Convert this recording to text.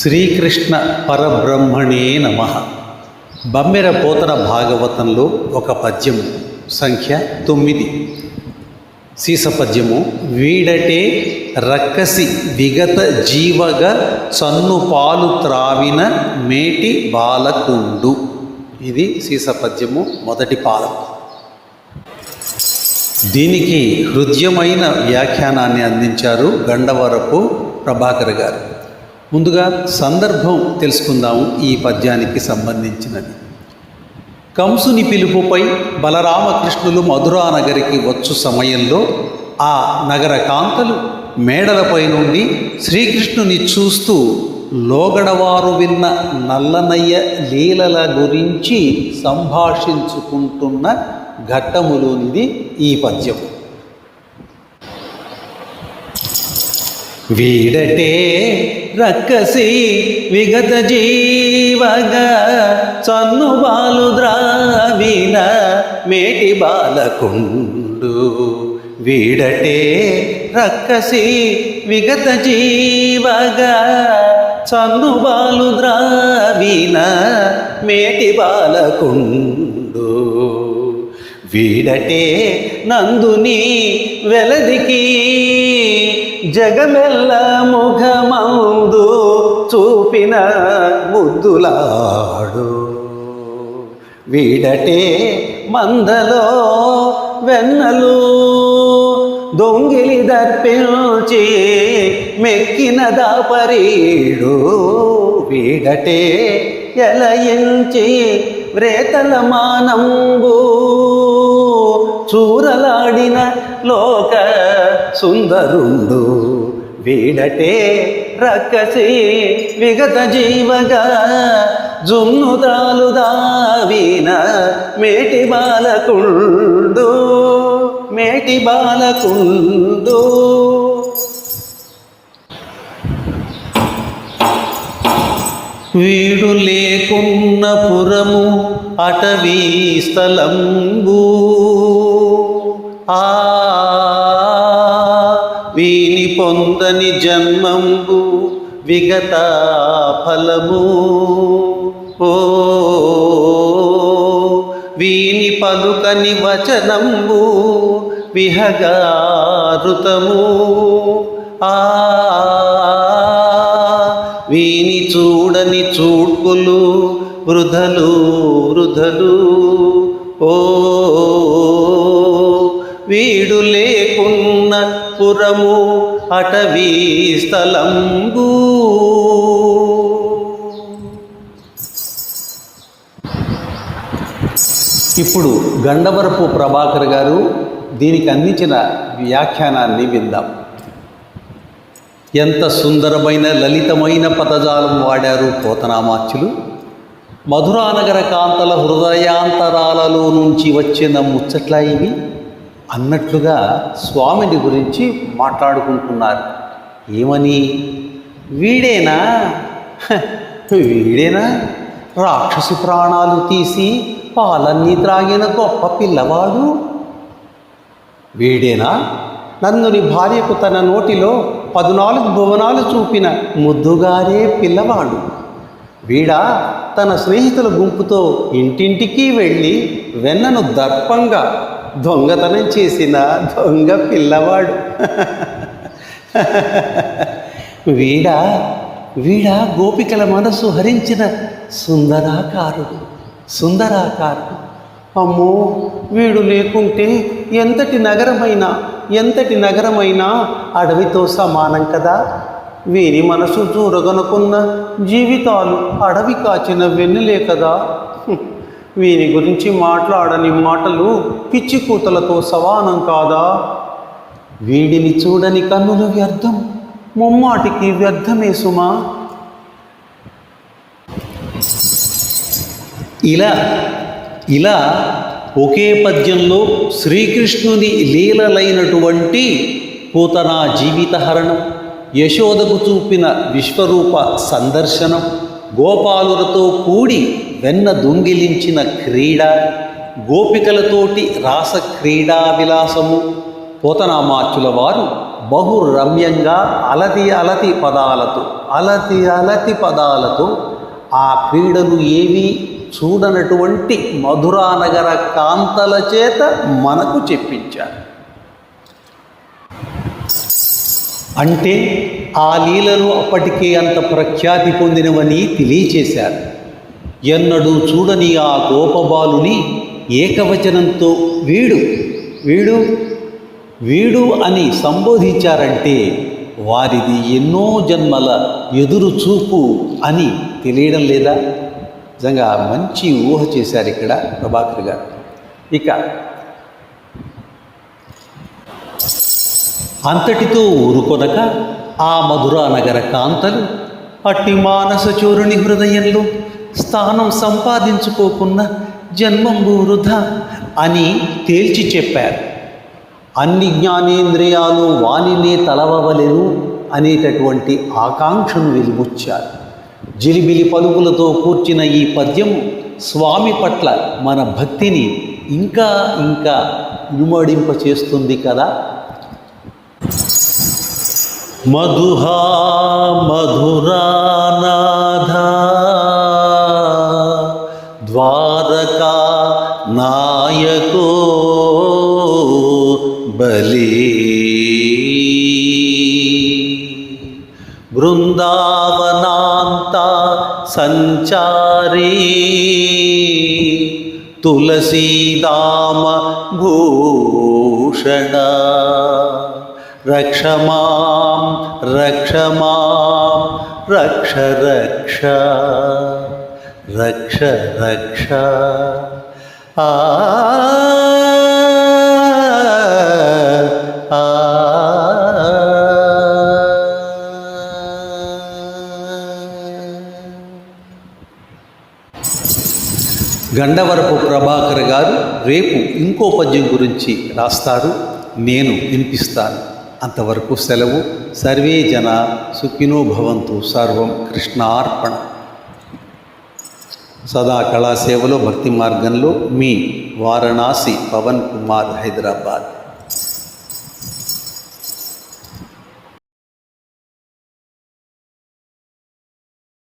శ్రీకృష్ణ పరబ్రహ్మణే నమ. బమ్మెర పోతన భాగవతంలో ఒక పద్యము సంఖ్య తొమ్మిది. సీస పద్యము వీడటే రక్కసి విగత జీవగ చన్ను పాలు త్రావిన మేటి బాలకుండు. ఇది సీస పద్యము మొదటి పాదం. దీనికి హృదయమైన వ్యాఖ్యానాన్ని అందించారు గండవరపు ప్రభాకర్ గారు. ముందుగా సందర్భం తెలుసుకుందాము ఈ పద్యానికి సంబంధించినది. కంసుని పిలుపుపై బలరామకృష్ణులు మధురా నగరికి వచ్చు సమయంలో ఆ నగర కాంతలు మేడలపై నుండి శ్రీకృష్ణుని చూస్తూ లోగడవారు విన్న నల్లనయ్య లీలల గురించి సంభాషించుకుంటున్న ఘట్టములోనిది ఈ పద్యం. వీడటే రక్కసి విగత జీవగా చన్ను బాలు ద్రావిన మేటి బాలకుండు. వీడటే రక్కసి విగత జీవగా చన్ను బాలు ద్రావిన మేటి బాలకుండు. వీడటే నందుని వెలదికి జగమెల్ల ముఖమందు చూపిన ముద్దులాడు. వీడటే మందలో వెన్నలు దొంగిలి దర్పించి మెక్కిన దాపరీడు. వీడటే ఎలయించి వ్రేతల మానంబు చూరలాడిన లోక సుందరుండు. వీడటే రక్కసి విగత జీవగా. జున్నుదాలు దావిన మేటి బాలకుండు. మేటి బాలకుండు. వీడు లేకున్న పురము అటవీ స్థలంబు. ఆ పొందని జన్మంబు విగత ఫలము. ఓ వీని పలుకని వచనంబు విహగారుతము. ఆ వీని చూడని చూడ్కులు వృధలు వృధలు. ఓ వీడు లేకున్న పురము అటవీ స్థలంబు. ఇప్పుడు గండవరపు ప్రభాకర్ గారు దీనికి అందించిన వ్యాఖ్యానాన్ని విందాం. ఎంత సుందరమైన లలితమైన పదజాలం వాడారు పోతనామాచ్యులు. మధురానగర కాంతల హృదయాంతరాలలో నుంచి వచ్చిన ముచ్చట్లా ఇవి. అన్నట్లుగా స్వామిని గురించి మాట్లాడుకుంటున్నారు. ఏమని? వీడేనా? వీడేనా? రాక్షసి ప్రాణాలు తీసి పాలన్నీ త్రాగిన గొప్ప పిల్లవాడు. వీడేనా? నందుని భార్యకు తన నోటిలో పద్నాలుగు భువనాలు చూపిన ముద్దుగారే పిల్లవాడు. వీడా తన స్నేహితుల గుంపుతో ఇంటింటికి వెళ్ళి వెన్నను దర్పంగా దొంగతనం చేసిన దొంగ పిల్లవాడు. వీడా వీడా గోపికల మనసు హరించిన సుందరాకారుడు సుందరాకారుడు. అమ్మో వీడు లేకుంటే ఎంతటి నగరమైనా ఎంతటి నగరమైనా అడవితో సమానం కదా. వీని మనసు చూరగనుకున్న జీవితాలు అడవి కాచిన వెన్నులే కదా. వీని గురించి మాట్లాడని మాటలు పిచ్చి కూతలతో సమానం కాదా? వీడిని చూడని కన్నులు వ్యర్థం ముమ్మాటికి వ్యర్థమే సుమా. ఇలా ఇలా ఒకే పద్యంలో శ్రీకృష్ణుని లీలలైనటువంటి పూతనా జీవితహరణం యశోదకు చూపిన విశ్వరూప సందర్శనం గోపాలులతో కూడి వెన్న దొంగిలించిన క్రీడ గోపికలతోటి రాస క్రీడా విలాసము పోతనామాచుల వారు బహు రమ్యంగా అలతి అలతి పదాలతో అలతి అలతి పదాలతో ఆ క్రీడలు ఏవి చూడనటువంటి మధురానగర కాంతల చేత మనకు చెప్పించారు. అంటే ఆ లీలలు అప్పటికే అంత ప్రఖ్యాతి పొందినవని తెలియచేశారు. ఎన్నడూ చూడని ఆ గోపబాలుని ఏకవచనంతో వీడు వీడు వీడు అని సంబోధించారంటే వారిది ఎన్నో జన్మల ఎదురు చూపు అని తెలియడం లేదా? నిజంగా మంచి ఊహ చేశారు ఇక్కడ ప్రభాకర్ గారు. ఇక అంతటితో ఊరుకొనక ఆ మధురా నగర కాంతలు అట్టి మానస చోరుని హృదయంలో స్థానం సంపాదించుకోకున్న జన్మంబు వృధా అని తేల్చి చెప్పారు. అన్ని జ్ఞానేంద్రియాలు వానినే తలవవలెను అనేటటువంటి ఆకాంక్షను వెలుగుచ్చారు జిలిబిలి పలుకులతో కూర్చిన ఈ పద్యం స్వామి పట్ల మన భక్తిని ఇంకా ఇంకా ఇనుమడింప చేస్తుంది కదా? మధుహా మధురానాథా ద్వారకా నాయకో బలి బృందావనాంత సంచారీ తులసీదామ భూషణ రక్ష మాం రక్ష మాం రక్ష రక్ష రక్ష రక్ష. ఆ గండవరపు ప్రభాకర్ గారు రేపు ఇంకో పద్యం గురించి రాస్తారు. నేను వినిపిస్తాను. అంతవరకు సెలవు. సర్వే జన సుఖినో భవంతు. సర్వం కృష్ణార్పణ. సదా కళాసేవలో భక్తి మార్గంలో మీ వారణాసి పవన్ కుమార్ హైదరాబాద్.